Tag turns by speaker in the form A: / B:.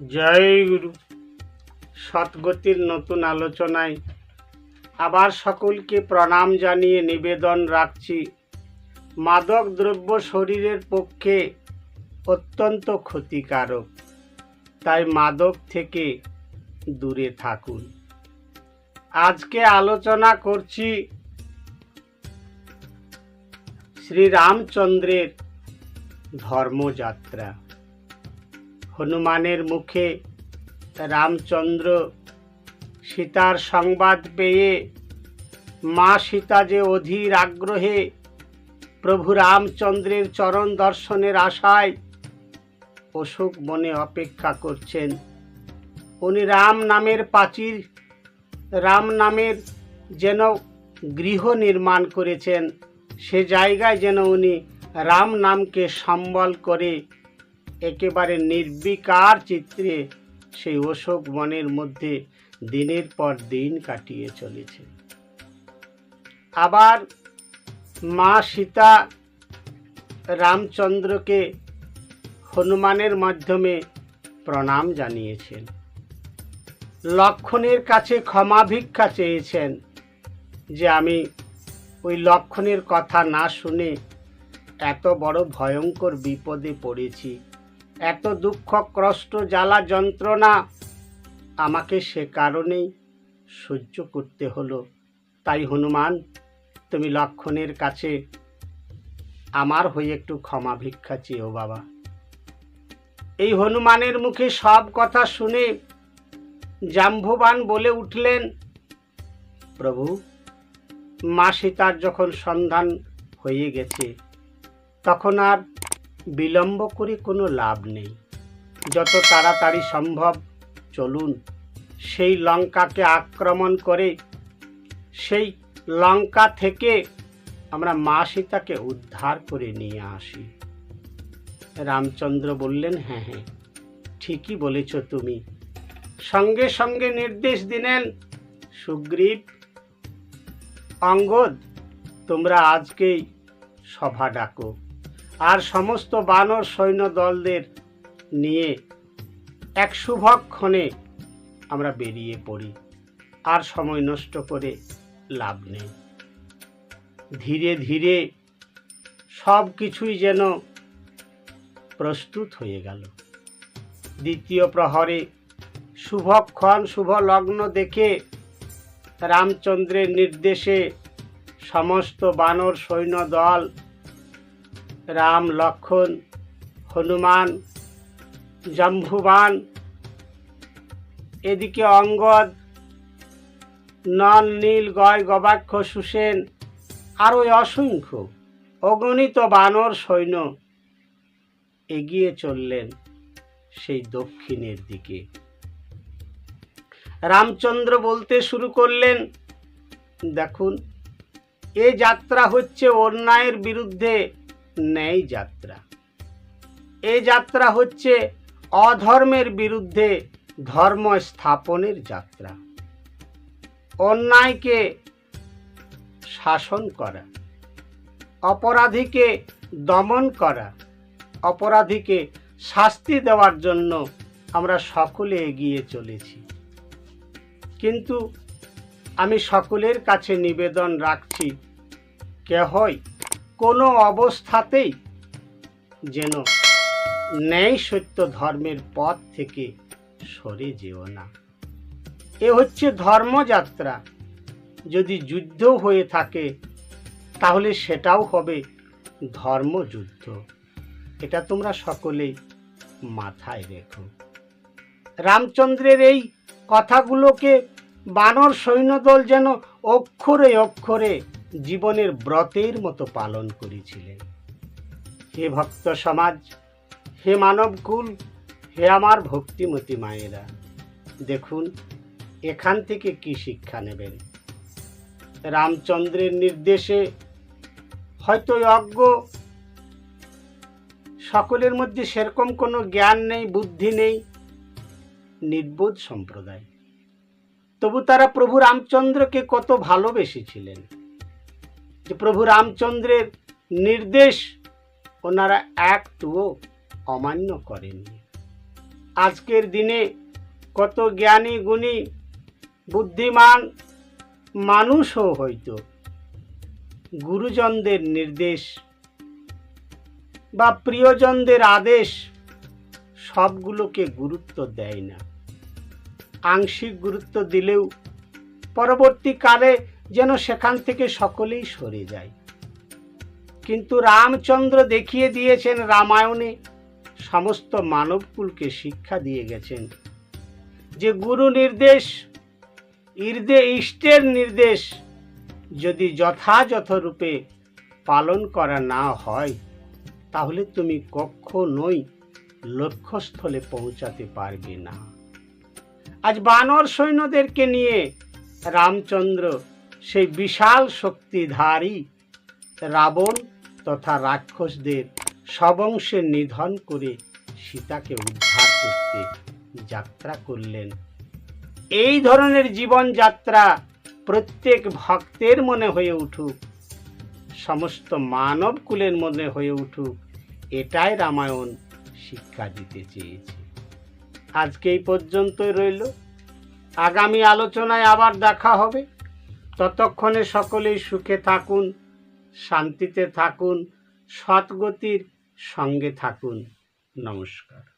A: জয় গুরু। সৎগতির নতুন আলোচনায় আবার সকলকে প্রণাম জানিয়ে নিবেদন রাখছি। মাদক দ্রব্য শরীরের পক্ষে অত্যন্ত ক্ষতিকারক। তাই মাদক থেকে দূরে থাকুন। আজকে আলোচনা করছি শ্রীরামচন্দ্রের ধর্মযাত্রা। হনুমানের মুখে রামচন্দ্র সীতার সংবাদ পেয়ে মা সীতা যে অধীর আগ্রহে প্রভু রামচন্দ্রের চরণ দর্শনের আশায় অশোক বনে অপেক্ষা করছেন। উনি রাম নামের প্রাচীর রাম নামের যেন গৃহ নির্মাণ করেছেন। সে জায়গায় যেন উনি রাম নামকে সম্বল করে একেবারে নির্বিকার চিত্রে সেই অশোক বনের মধ্যে দিনের পর দিন কাটিয়ে চলেছে। আবার মা সীতা রামচন্দ্রকে হনুমানের মাধ্যমে প্রণাম জানিয়েছেন। লক্ষণের কাছে ক্ষমা ভিক্ষা চেয়েছেন যে আমি ওই লক্ষণের কথা না শুনে এত বড় ভয়ঙ্কর বিপদে পড়েছি। এত দুঃখ, কষ্ট, জ্বালা, যন্ত্রণা আমাকে সে কারণেই সহ্য করতে হলো। তাই হনুমান, তুমি লক্ষণের কাছে আমার হয়ে একটু ক্ষমা ভিক্ষা চেয়েও বাবা। এই হনুমানের মুখে সব কথা শুনে জাম্ভবান বলে উঠলেন, প্রভু মা সীতার যখন সন্ধান হয়ে গেছে, তখন আর বিলম্ব করে কোনো লাভ নেই। যত তাড়াতাড়ি সম্ভব চলুন। সেই লঙ্কাকে আক্রমণ করে, সেই লঙ্কা থেকে আমরা মা সীতাকে উদ্ধার করে নিয়ে আসি। রামচন্দ্র বললেন হ্যাঁ হ্যাঁ ঠিকই বলেছ তুমি। সঙ্গে সঙ্গে নির্দেশ দিলেন, সুগ্রীব, অঙ্গদ, তোমরা আজকেই সভা ডাকো। আর সমস্ত বানর সৈন্য দলদের নিয়ে এক শুভক্ষণে আমরা বেরিয়ে পড়ি। আর সময় নষ্ট করে লাভ নেই। ধীরে ধীরে সব কিছুই যেন প্রস্তুত হয়ে গেল। দ্বিতীয় প্রহরে শুভক্ষণ শুভ লগ্ন দেখে রামচন্দ্রের নির্দেশে সমস্ত বানর সৈন্য দল রাম লক্ষণ, হনুমান, জম্ভুবান, এদিকে অঙ্গদ নল নীল গয় গবাক্ষ সুসেন, আরও অসংখ্য অগণিত বানর সৈন্য এগিয়ে চললেন সেই দক্ষিণের দিকে। রামচন্দ্র বলতে শুরু করলেন, দেখুন, এ যাত্রা হচ্ছে অন্যায়ের বিরুদ্ধে ন্যায় যাত্রা। এ যাত্রা হচ্ছে অধর্মের বিরুদ্ধে ধর্ম স্থাপনের যাত্রা। অন্যায়কে শাসন করা, অপরাধীকে দমন করা, অপরাধীকে শাস্তি দেওয়ার জন্য আমরা সকলে এগিয়ে চলেছি। কিন্তু আমি সকলের কাছে নিবেদন রাখছি, কেহই কোনো অবস্থাতেই যেন ন্যায় সত্য ধর্মের পথ থেকে সরে যেও না। এ হচ্ছে ধর্মযাত্রা। যদি যুদ্ধ হয়ে থাকে, তাহলে সেটাও হবে ধর্মযুদ্ধ। এটা তোমরা সকলেই মাথায় রেখো। রামচন্দ্রের এই কথাগুলোকে বানর সৈন্যদল যেন অক্ষরে অক্ষরে জীবনের ব্রতের মতো পালন করেছিলেন। হে ভক্ত সমাজ, হে মানবকুল, হে আমার ভক্তিমতী মায়েরা, দেখুন, এখান থেকে কি শিক্ষা নেবেন? রামচন্দ্রের নির্দেশে হয়তো অজ্ঞ, সকলের মধ্যে সেরকম কোনো জ্ঞান নেই, বুদ্ধি নেই, নির্বোধ সম্প্রদায়। তবু তারা প্রভু রামচন্দ্রকে কত ভালোবেসেছিলেন। যে প্রভু রামচন্দ্রের নির্দেশ ওনারা একটুও অমান্য করেননি। আজকের দিনে কত জ্ঞানী, গুণী, বুদ্ধিমান মানুষও হয়তো গুরুজনদের নির্দেশ বা প্রিয়জনদের আদেশ সবগুলোকে গুরুত্ব দেয় না। আংশিক গুরুত্ব দিলেও পরবর্তীকালে যেন সেখান থেকে সকলেই সরে যায়। কিন্তু রামচন্দ্র দেখিয়ে দিয়েছেন রামায়ণে, সমস্ত মানবকুলকে শিক্ষা দিয়ে গেছেন যে গুরু নির্দেশ, ইর্দে ইষ্টের নির্দেশ যদি যথাযথ রূপে পালন করা না হয়, তাহলে তুমি কখনোই লক্ষ্যস্থলে পৌঁছাতে পারবে না। আজ বানর সৈন্যদেরকে নিয়ে রামচন্দ্র সেই বিশাল শক্তিধারী রাবণ তথা রাক্ষসদের সবংশে নিধন করে সীতাকে উদ্ধার করতে যাত্রা করলেন। এই ধরনের জীবনযাত্রা প্রত্যেক ভক্তের মনে হয়ে উঠুক, সমস্ত মানব কুলের মনে হয়ে উঠুক, এটাই রামায়ণ শিক্ষা দিতে চেয়েছে। আজকে এই পর্যন্তই রইল। আগামী আলোচনায় আবার দেখা হবে। ততক্ষণে সকলেই সুখে থাকুন শান্তিতে থাকুন সৎগতির সঙ্গে থাকুন। নমস্কার।